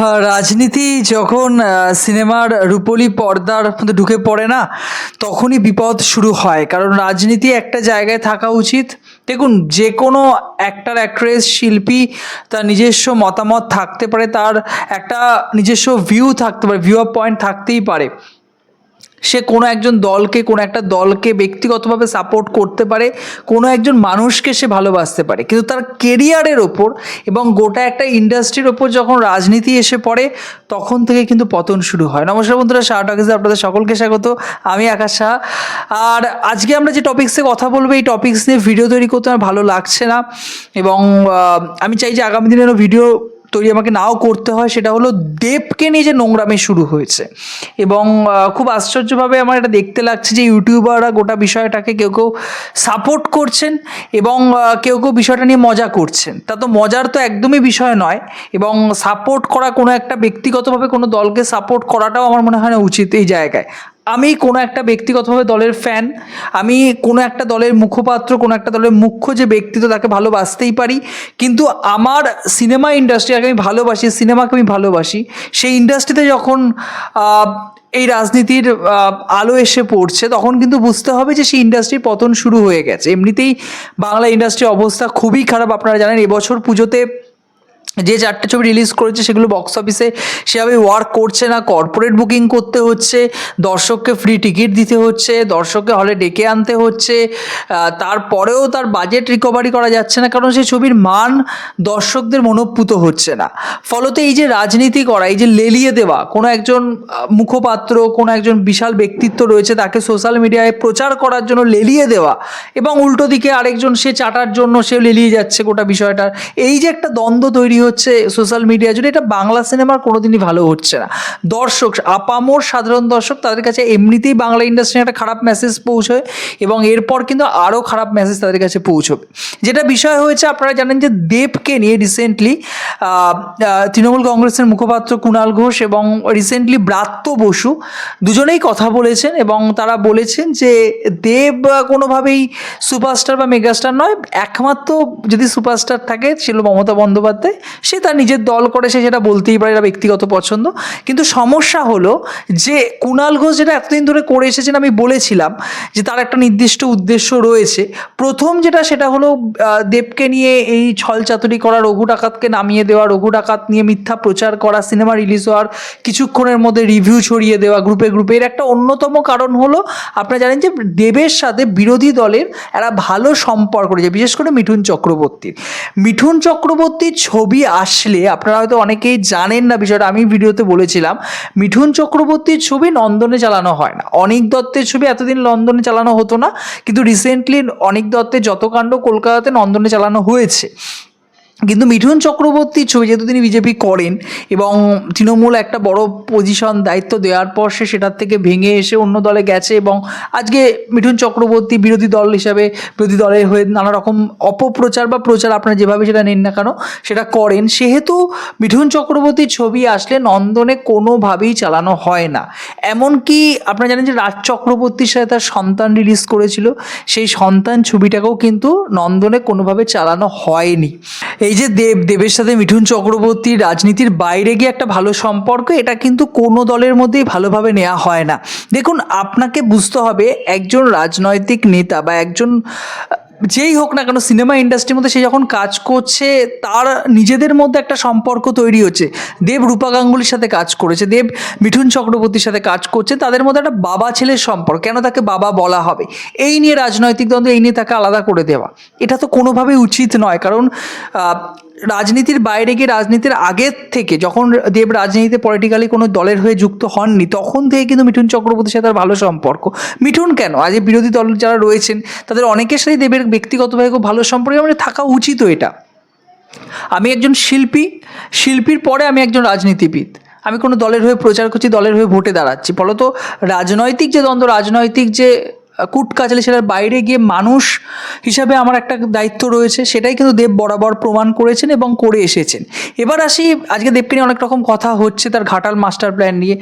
রাজনীতি যখন সিনেমার রূপলি পর্দার মধ্যে ঢুকে পড়ে না, তখনই বিপদ শুরু হয়। কারণ রাজনীতি একটা জায়গায় থাকা উচিত। দেখুন যে কোনো অ্যাক্টার অ্যাক্ট্রেস শিল্পী, তার নিজস্ব মতামত থাকতে পারে, তার একটা নিজস্ব ভিউ থাকতে পারে ভিউ অফ পয়েন্ট থাকতেই পারে। সে কোনো একজন দলকে, কোনো একটা দলকে ব্যক্তিগতভাবে সাপোর্ট করতে পারে, কোনো একজন মানুষকে সে ভালোবাসতে পারে। কিন্তু তার কেরিয়ারের ওপর এবং গোটা একটা ইন্ডাস্ট্রির ওপর যখন রাজনীতি এসে পড়ে, তখন থেকে কিন্তু পতন শুরু হয়। নমস্কার বন্ধুরা শাহ টকিসে আপনাদের সকলকে স্বাগত। আমি আকাশ শাহ। আর আজকে আমরা যে টপিক্সে কথা বলব, এই টপিক্স নিয়ে ভিডিও তৈরি করতে আমার ভালো লাগছে না। এবং আমি চাই যে আগামী দিনেরও ভিডিও তৈরি আমাকে নাও করতে হয়, সেটা হলো দেবকে নিয়ে যে নোংরামি শুরু হয়েছে। এবং খুব আশ্চর্যভাবে আমার এটা দেখতে লাগছে যে ইউটিউবাররা গোটা বিষয়টাকে কেউ কেউ সাপোর্ট করছেন এবং কেউ কেউ বিষয়টা নিয়ে মজা করছেন। তা তো মজার তো একদমই বিষয় নয় এবং সাপোর্ট করা কোনো একটা ব্যক্তিগতভাবে কোনো দলকে সাপোর্ট করাটাও আমার মনে হয় না উচিত এই জায়গায়। আমি কোনো একটা ব্যক্তিগতভাবে দলের ফ্যান আমি কোনো একটা দলের মুখপাত্র, কোনো একটা দলের মুখ্য যে ব্যক্তিত্ব তাকে ভালোবাসতেই পারি, কিন্তু আমার সিনেমা ইন্ডাস্ট্রিকে আমি ভালোবাসি সিনেমাকে আমি ভালোবাসি, সেই ইন্ডাস্ট্রিতে যখন এই রাজনীতির আলো এসে পড়ছে, তখন কিন্তু বুঝতে হবে যে সেই ইন্ডাস্ট্রির পতন শুরু হয়ে গেছে। এমনিতেই বাংলা ইন্ডাস্ট্রির অবস্থা খুবই খারাপ, আপনারা জানেন, এবছর পুজোতে যে চারটে ছবি রিলিজ করেছে সেগুলো বক্স অফিসে সেভাবে ওয়ার্ক করছে না কর্পোরেট বুকিং করতে হচ্ছে, দর্শককে ফ্রি টিকিট দিতে হচ্ছে, দর্শককে হলে ডেকে আনতে হচ্ছে তারপরেও তার বাজেট রিকভারি করা যাচ্ছে না, কারণ সেই ছবির মান দর্শকদের মনোপুত হচ্ছে না। ফলত এই যে রাজনীতি করা, এই যে লেলিয়ে দেওয়া, কোনো একজন মুখপাত্র, কোনো একজন বিশাল ব্যক্তিত্ব রয়েছে তাকে সোশ্যাল মিডিয়ায় প্রচার করার জন্য লেলিয়ে দেওয়া এবং উল্টো দিকে আরেকজন সে চাটার জন্য সে লেলিয়ে যাচ্ছে গোটা বিষয়টার এই যে একটা দ্বন্দ্ব তৈরি হচ্ছে সোশ্যাল মিডিয়া জুড়ে এটা বাংলা সিনেমার কোনোদিনই ভালো হচ্ছে না। দর্শক, আপামোর সাধারণ দর্শক তাদের কাছে এমনিতেই বাংলা ইন্ডাস্ট্রি একটা খারাপ মেসেজ পৌঁছয় এবং এরপর কিন্তু আরও খারাপ মেসেজ তাদের কাছে পৌঁছবে। যেটা বিষয় হয়েছে, আপনারা জানেন যে দেবকে নিয়ে রিসেন্টলি তৃণমূল কংগ্রেসের মুখপাত্র কুণাল ঘোষ এবং রিসেন্টলি ব্রাত্য বসু দুজনেই কথা বলেছেন এবং তারা বলেছেন যে দেব কোনোভাবেই সুপারস্টার বা মেগাস্টার নয়, একমাত্র যদি সুপারস্টার থাকে ছিল মমতা বন্দ্যোপাধ্যায়। সে তার নিজের দল করে, সে সেটা বলতেই পারে এটা ব্যক্তিগত পছন্দ। কিন্তু সমস্যা হলো যে কুণাল ঘোষ যেটা এতদিন ধরে করে এসেছেন, আমি বলেছিলাম যে তার একটা নির্দিষ্ট উদ্দেশ্য রয়েছে। প্রথম যেটা সেটা হলো দেবকে নিয়ে এই ছলচাতুরি করা, রঘু ডাকাতকে নামিয়ে দেওয়া, রঘু ডাকাত নিয়ে মিথ্যা প্রচার করা, সিনেমা রিলিজ হওয়ার কিছুক্ষণের মধ্যে রিভিউ ছড়িয়ে দেওয়া গ্রুপে গ্রুপে। এর একটা অন্যতম কারণ হলো, আপনারা জানেন যে দেবের সাথে বিরোধী দলের একটা ভালো সম্পর্ক রয়েছে, বিশেষ করে মিঠুন চক্রবর্তীর। মিঠুন চক্রবর্তীর ছবি আসলে, আপনারা হয়তো অনেকেই জানেন না বিষয়টা, আমি ভিডিওতে বলেছিলাম, মিঠুন চক্রবর্তীর ছবি নন্দনে চালানো হয় না। অনেক দত্তের ছবি এতদিন লন্ডনে চালানো হতো না, কিন্তু রিসেন্টলি অনেক দত্তের যত কাণ্ড কলকাতাতে নন্দনে চালানো হয়েছে। কিন্তু মিঠুন চক্রবর্তীর ছবি যেহেতু তিনি বিজেপি করেন এবং তৃণমূল একটা বড় পজিশন দায়িত্ব দেওয়ার পর সে সেটার থেকে ভেঙে এসে অন্য দলে গেছে এবং আজকে মিঠুন চক্রবর্তী বিরোধী দল হিসাবে বিরোধী দলের হয়ে নানা রকম অপপ্রচার বা প্রচার আপনারা যেভাবে সেটা নেন না কেন, সেটা করেন। সেহেতু মিঠুন চক্রবর্তীর ছবি আসলে নন্দনে কোনোভাবেই চালানো হয় না। এমনকি আপনারা জানেন যে রাজ চক্রবর্তীর সাথে তার সন্তান রিলিজ করেছিল, সেই সন্তান ছবিটাকেও কিন্তু নন্দনে কোনোভাবে চালানো হয়নি। এই যে দেব, দেবের সাথে মিঠুন চক্রবর্তী রাজনীতির বাইরে গিয়ে একটা ভালো সম্পর্ক, এটা কিন্তু কোনো দলের মধ্যেই ভালোভাবে নেওয়া হয় না। দেখুন, আপনাকে বুঝতে হবে, একজন রাজনৈতিক নেতা বা একজন যেই হোক না কেন সিনেমা ইন্ডাস্ট্রির মধ্যে সে যখন কাজ করছে, তার নিজেদের মধ্যে একটা সম্পর্ক তৈরি হচ্ছে। দেব রূপা গাঙ্গুলির সাথে কাজ করেছে, দেব মিঠুন চক্রবর্তীর সাথে কাজ করছে, তাদের মধ্যে একটা বাবা ছেলের সম্পর্ক, কেন তাকে বাবা বলা হবে? এই নিয়ে রাজনৈতিক দ্বন্দ্ব, এই নিয়ে তাকে আলাদা করে দেওয়া। এটা তো কোনোভাবেই উচিত নয়, কারণ রাজনীতির বাইরে গিয়ে, রাজনীতির আগের থেকে যখন দেব রাজনীতিতে পলিটিক্যালি কোনো দলের হয়ে যুক্ত হননি, তখন থেকে কিন্তু মিঠুন চক্রবর্তীর সাথে তার ভালো সম্পর্ক। মিঠুন কেন? আজ বিরোধী দল যারা রয়েছেন, তাদের অনেকের সাথে দেবের ব্যক্তিগতভাবে খুব ভালো সম্পর্ক মানে থাকা উচিত এটা। আমি একজন শিল্পী, শিল্পীর পরে আমি একজন রাজনীতিবিদ। আমি কোনো দলের হয়ে প্রচার করছি, দলের হয়ে ভোটে দাঁড়াচ্ছি। ফলত রাজনৈতিক যে দ্বন্দ্ব, রাজনৈতিক যে কুট কাচালি সেটার বাইরে গিয়ে মানুষ হিসাবে আমার একটা দায়িত্ব রয়েছে, সেটাই কিন্তু দেব বরাবর প্রমাণ করেছেন এবং করে এসেছেন। এবার আসি, আজকে দেবকে নিয়ে অনেক রকম কথা হচ্ছে, তার ঘাটাল মাস্টার প্ল্যান নিয়ে।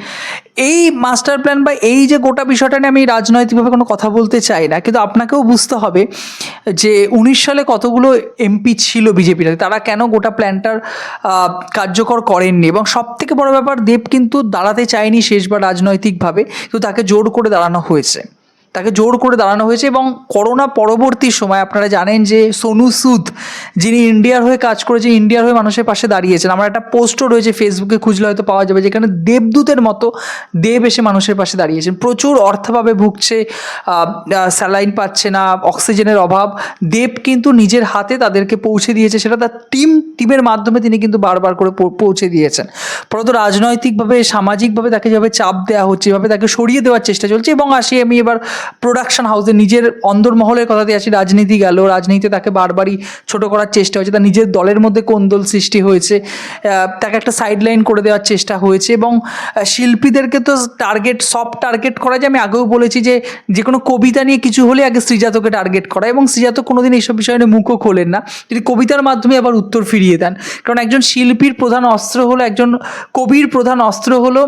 এই মাস্টার প্ল্যান বা এই যে গোটা বিষয়টা নিয়ে আমি রাজনৈতিকভাবে কোনো কথা বলতে চাই না, কিন্তু আপনাকেও বুঝতে হবে যে উনিশ সালে কতগুলো এমপি ছিল বিজেপির তারা কেন গোটা প্ল্যানটার কার্যকর করেননি? এবং সব থেকে বড় ব্যাপার, দেব কিন্তু দাঁড়াতে চায়নি শেষবার রাজনৈতিকভাবে, কিন্তু তাকে জোর করে দাঁড়ানো হয়েছে। তাকে জোর করে দাঁড়ানো হয়েছে এবং করোনা পরবর্তী সময় আপনারা জানেন যে সোনু সুদ, যিনি ইন্ডিয়ার হয়ে কাজ করেছে ইন্ডিয়ার হয়ে মানুষের পাশে দাঁড়িয়েছেন। আমার একটা পোস্টও রয়েছে ফেসবুকে খুঁজলে হয়তো পাওয়া যাবে, যেখানে দেবদূতের মতো দেব এসে মানুষের পাশে দাঁড়িয়েছেন। প্রচুর অর্থাভাবে ভুগছে স্যালাইন পাচ্ছে না, অক্সিজেনের অভাব। দেব কিন্তু নিজের হাতে তাদেরকে পৌঁছে দিয়েছে, সেটা তার টিম, টিমের মাধ্যমে তিনি কিন্তু বারবার করে পৌঁছে দিয়েছেন। পরন্ত রাজনৈতিকভাবে, সামাজিকভাবে তাকে যেভাবে চাপ দেওয়া হচ্ছে, এভাবে তাকে সরিয়ে দেওয়ার চেষ্টা চলছে এবং আসি আমি এবার প্রোডাকশন হাউসে নিজের অন্দরমহলের কথাতে আসি, রাজনীতি গেল, রাজনীতিতে তাকে বারবারই ছোট করার চেষ্টা হয়েছে, তার নিজের দলের মধ্যে কোন্দল সৃষ্টি হয়েছে তাকে একটা সাইডলাইন করে দেওয়ার চেষ্টা হয়েছে এবং শিল্পীদেরকে তো টার্গেট সব টার্গেট করা যায় আমি আগেও বলেছি যে যে কোনো কবিতা নিয়ে কিছু হলে আগে শ্রীজাতকে টার্গেট করা এবং শ্রীজাত কোনোদিন এইসব বিষয় নিয়ে মুখও খোলেন না। যদি কবিতার মাধ্যমে আবার উত্তর ফিরিয়ে দেন, কারণ একজন শিল্পীর প্রধান অস্ত্র হলো, একজন কবির প্রধান অস্ত্র হলো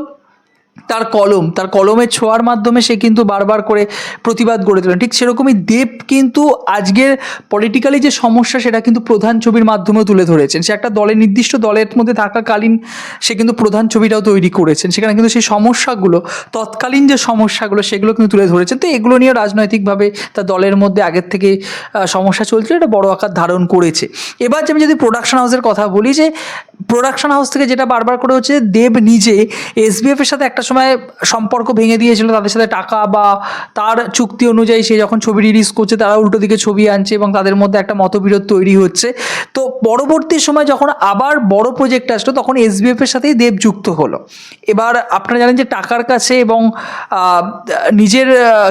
তার কলম, তার কলমের ছোঁয়ার মাধ্যমে সে কিন্তু বারবার করে প্রতিবাদ গড়ে তোলেন ঠিক সেরকমই দেব কিন্তু আজকের পলিটিক্যালি যে সমস্যা, সেটা কিন্তু প্রধান ছবির মাধ্যমেও তুলে ধরেছেন। সে একটা দলের, নির্দিষ্ট দলের মধ্যে থাকাকালীন সে কিন্তু প্রধান ছবিটাও তৈরি করেছেন। সেখানে কিন্তু সেই সমস্যাগুলো, তৎকালীন যে সমস্যাগুলো, সেগুলো কিন্তু তুলে ধরেছেন। তো এগুলো নিয়ে রাজনৈতিকভাবে তার দলের মধ্যে আগের থেকে সমস্যা চলছিল, এটা বড় আকার ধারণ করেছে। এবার যে আমি যদি প্রোডাকশন হাউসের কথা বলি যে প্রোডাকশন হাউস থেকে যেটা বারবার করে হচ্ছে দেব নিজে এসবিএফ এর সাথে একটা সময় সম্পর্ক ভেঙে দিয়েছিল, তাদের সাথে টাকা বা তার চুক্তি অনুযায়ী সে যখন ছবি রিলিজ করছে, তারা উল্টো দিকে ছবি আনছে এবং তাদের মধ্যে একটা মতবিরোধ তৈরি হচ্ছে। তো পরবর্তী সময় যখন আবার বড় প্রজেক্ট আসলো, তখন এসবিএফ এর সাথেই দেব যুক্ত হলো। এবার আপনারা জানেন যে টাকার কাছে এবং নিজের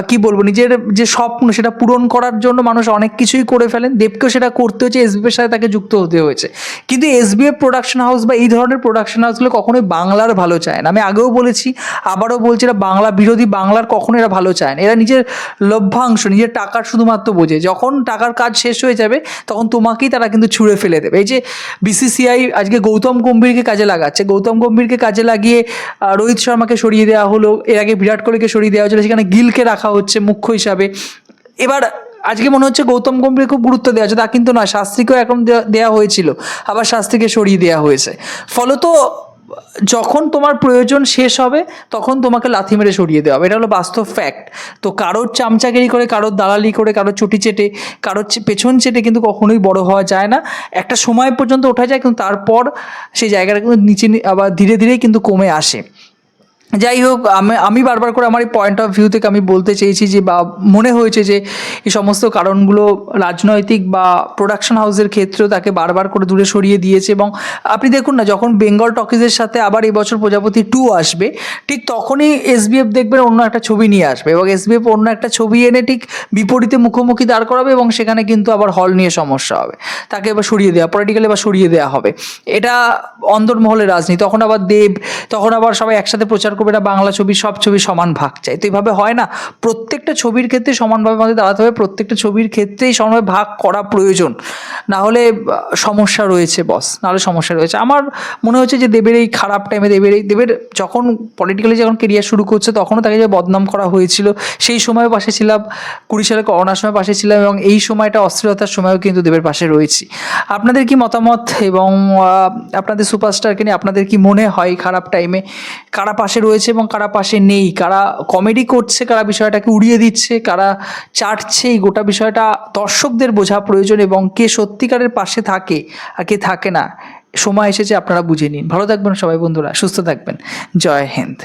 কি বলব, নিজের যে স্বপ্ন সেটা পূরণ করার জন্য মানুষ অনেক কিছুই করে ফেলেন। দেবকেও সেটা করতে হয়েছে এসবিএফ এর সাথে তাকে যুক্ত হতে হয়েছে। কিন্তু এসবিএফ প্রোডাকশন হাউস বা এই ধরনের প্রোডাকশন হাউসগুলো কখনোই বাংলার ভালো চায় না। আমি আগেও বলেছি, আবারও বলছি এরা বাংলা, বিরোধী বাংলার কখনো এরা ভালো চায় না। এরা নিজের লভ্যাংশ, নিজের টাকার শুধুমাত্র বোঝে। যখন টাকার কাজ শেষ হয়ে যাবে, তখন তোমাকেই তারা কিন্তু ছুঁড়ে ফেলে দেবে। এই যে বিসিসিআই আজকে গৌতম গম্ভীরকে কাজে লাগাচ্ছে। গৌতম গম্ভীরকে কাজে লাগিয়ে রোহিত শর্মাকে সরিয়ে দেওয়া হলো। এর আগে বিরাট কোহলিকে সরিয়ে দেওয়া হয়েছিল। সেখানে গিলকে রাখা হচ্ছে মুখ্য হিসাবে। এবার আজকে মনে হচ্ছে গৌতম গম্ভীর খুব গুরুত্ব দেওয়া হচ্ছে তা কিন্তু নয়, শাস্ত্রীকেও এখন দেওয়া- হয়েছিল, আবার শাস্ত্রীকে সরিয়ে দেওয়া হয়েছে। ফলত যখন তোমার প্রয়োজন শেষ হবে, তখন তোমাকে লাথি মেরে সরিয়ে দেওয়া হবে। এটা হলো বাস্তব ফ্যাক্ট তো কারোর চামচাগিরি করে, কারোর দালালি করে, কারোর চটি চেটে, কারোর পেছন চেটে কিন্তু কখনোই বড় হওয়া যায় না। একটা সময় পর্যন্ত ওঠা যায়, কিন্তু তারপর সেই জায়গাটা কিন্তু নিচে আবার ধীরে ধীরে কিন্তু কমে আসে। যাই হোক আমি আমি বারবার করে আমার এই পয়েন্ট অফ ভিউ থেকে আমি বলতে চেয়েছি যে বা মনে হয়েছে যে এই সমস্ত কারণগুলো রাজনৈতিক বা প্রোডাকশন হাউসের ক্ষেত্রেও তাকে বারবার করে দূরে সরিয়ে দিয়েছে এবং আপনি দেখুন না, যখন বেঙ্গল টকিজের সাথে আবার এই বছর প্রজাপতি টু আসবে, ঠিক তখনই এসবিএফ দেখবেন অন্য একটা ছবি নিয়ে আসবে এবং এসবিএফ অন্য একটা ছবি এনে ঠিক বিপরীতে মুখোমুখি দাঁড় করাবে এবং সেখানে কিন্তু আবার হল নিয়ে সমস্যা হবে। তাকে এবার সরিয়ে দেওয়া পলিটিক্যালি এবার সরিয়ে দেওয়া হবে। এটা অন্দরমহলের রাজনীতি, তখন আবার দেব, তখন আবার সবাই একসাথে প্রচার এটা বাংলা ছবি, সব ছবি সমান ভাগ চাই। তো এইভাবে হয় না। প্রত্যেকটা ছবির ক্ষেত্রে সমানভাবে আমাদের দাঁড়াতে হবে, প্রত্যেকটা ছবির ক্ষেত্রেই সমানভাবে ভাগ করা প্রয়োজন। না হলে সমস্যা রয়েছে বস নাহলে সমস্যা রয়েছে। আমার মনে হচ্ছে যে দেবের এই খারাপ টাইমে দেবের এই, দেবের যখন পলিটিক্যালি যখন কেরিয়ার শুরু করছে, তখনও তাকে যে বদনাম করা হয়েছিল, সেই সময় পাশে ছিলাম, কুড়ি সালে করোনার সময় পাশে ছিলাম এবং এই সময়টা অস্থিরতার সময়ও কিন্তু দেবের পাশে রয়েছি। আপনাদের কি মতামত এবং আপনাদের সুপারস্টারকে নিয়ে আপনাদের কি মনে হয় খারাপ টাইমে কারা পাশে রয়েছে এবং কারা পাশে নেই, কারা কমেডি করছে, কারা বিষয়টাকে উড়িয়ে দিচ্ছে, কারা চাটছে, এই গোটা বিষয়টা দর্শকদের বোঝা প্রয়োজন এবং কে সত্যিকারের পাশে থাকে আর কে থাকে না। সময় এসেছে, আপনারা বুঝে নিন। ভালো থাকবেন সবাই বন্ধুরা, সুস্থ থাকবেন। জয় হিন্দ।